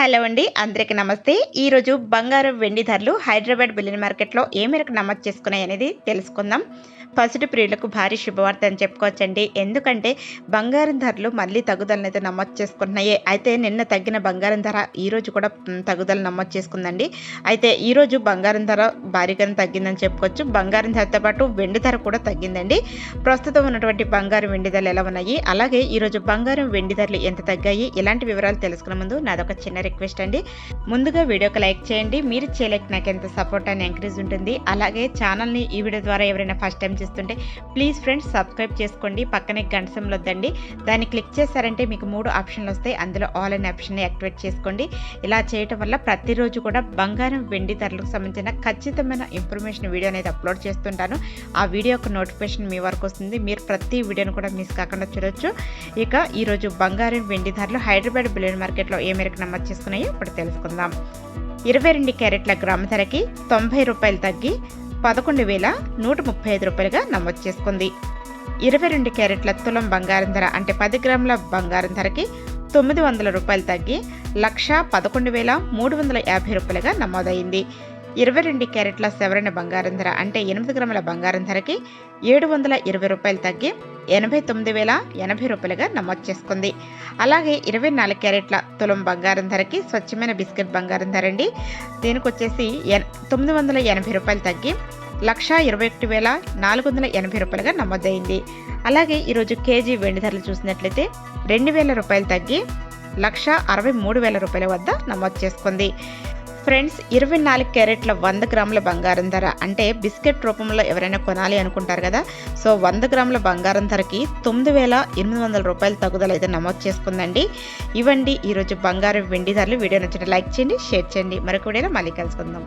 Hello అండి అందరికీ నమస్తే. ఈరోజు బంగారం వెండి ధరలు హైదరాబాద్ బిలియన్ మార్కెట్లో ఏ మేరకు నమోదు చేసుకున్నాయి అనేది తెలుసుకుందాం. ఫస్ట్ ప్రియులకు భారీ శుభవార్త అని చెప్పుకోవచ్చండి. ఎందుకంటే బంగారం ధరలు మళ్ళీ తగ్గుదలను అయితే నమోదు చేసుకుంటున్నాయి. అయితే నిన్న తగ్గిన బంగారం ధర ఈరోజు కూడా తగ్గుదల నమోదు చేసుకుందండి. అయితే ఈరోజు బంగారం ధర భారీగానే తగ్గిందని చెప్పుకోవచ్చు. బంగారం ధరతో పాటు వెండి ధర కూడా తగ్గిందండి. ప్రస్తుతం ఉన్నటువంటి బంగారం వెండి ధరలు ఎలా ఉన్నాయి? అలాగే ఈరోజు బంగారం వెండి ధరలు ఎంత తగ్గాయి? ఇలాంటి వివరాలు తెలుసుకునే ముందు నాదొక చిన్న రిక్వెస్ట్ అండి. ముందుగా వీడియోకి లైక్ చేయండి. మీరు చేయలేక నాకు ఎంత సపోర్ట్ అని ఎంకరేజ్ ఉంటుంది. అలాగే ఛానల్ని ఈ వీడియో ద్వారా ఎవరైనా ఫస్ట్ టైం చూస్తుంటే ప్లీజ్ ఫ్రెండ్స్ సబ్స్క్రైబ్ చేసుకోండి. పక్కనే గంట వద్దండి. దాన్ని క్లిక్ చేశారంటే మీకు మూడు ఆప్షన్లు వస్తాయి. అందులో ఆల్ అనే ఆప్షన్ని యాక్టివేట్ చేసుకోండి. ఇలా చేయటం వల్ల ప్రతిరోజు కూడా బంగారం వెండి ధరలకు సంబంధించిన ఖచ్చితమైన ఇన్ఫర్మేషన్ వీడియో అనేది అప్లోడ్ చేస్తుంటాను. ఆ వీడియో యొక్క నోటిఫికేషన్ మీ వరకు వస్తుంది. మీరు ప్రతి వీడియోను కూడా మిస్ కాకుండా చూడొచ్చు. ఇక ఈరోజు బంగారం వెండి ధరలు హైదరాబాద్ బిలియన్ మార్కెట్లో ఏ మేరకు నమోదు చేసుకున్నాయో ఇప్పుడు తెలుసుకుందాం. ఇరవై రెండు క్యారెట్ల గ్రామ ధరకి తొంభై రూపాయలు తగ్గి పదకొండు వేల నూట ముప్పై ఐదు రూపాయలుగా నమోదు చేసుకుంది. ఇరవై రెండు క్యారెట్ల తులం బంగారం ధర అంటే పది గ్రాముల బంగారం ధరకి తొమ్మిది వందల రూపాయలు తగ్గి లక్ష పదకొండు వేల మూడు వందల యాభై రూపాయలుగా నమోదైంది. ఇరవై రెండు క్యారెట్ల సవరణ బంగారం ధర అంటే ఎనిమిది గ్రాముల బంగారం ధరకి ఏడు వందల ఇరవై రూపాయలు తగ్గి ఎనభై తొమ్మిది వేల ఎనభై రూపాయలుగా నమోదు చేసుకుంది. అలాగే ఇరవై నాలుగు క్యారెట్ల తులం బంగారం ధరకి స్వచ్ఛమైన బిస్కెట్ బంగారం ధర అండి. దీనికి వచ్చేసి తొమ్మిది వందల ఎనభై రూపాయలు తగ్గి లక్ష ఇరవై ఒకటి వేల నాలుగు వందల ఎనభై రూపాయలుగా నమోదైంది. అలాగే ఈరోజు కేజీ వెండి ధరలు చూసినట్లయితే రెండు వేల రూపాయలు తగ్గి లక్ష అరవై మూడు వేల రూపాయల వద్ద నమోదు చేసుకుంది. ఫ్రెండ్స్ ఇరవై నాలుగు క్యారెట్ల వంద గ్రాముల బంగారం ధర. అంటే బిస్కెట్ రూపంలో ఎవరైనా కొనాలి అనుకుంటారు కదా? సో వంద గ్రాముల బంగారం ధరకి తొమ్మిది వేల ఎనిమిది వందల రూపాయల తగ్గుదల అయితే నమోదు చేసుకుందండి. ఇవ్వండి ఈరోజు బంగారం వెండి ధరలు. వీడియో నచ్చిన లైక్ చేయండి షేర్ చేయండి. మరొక వీడియోలో మళ్ళీ కలుసుకుందాం.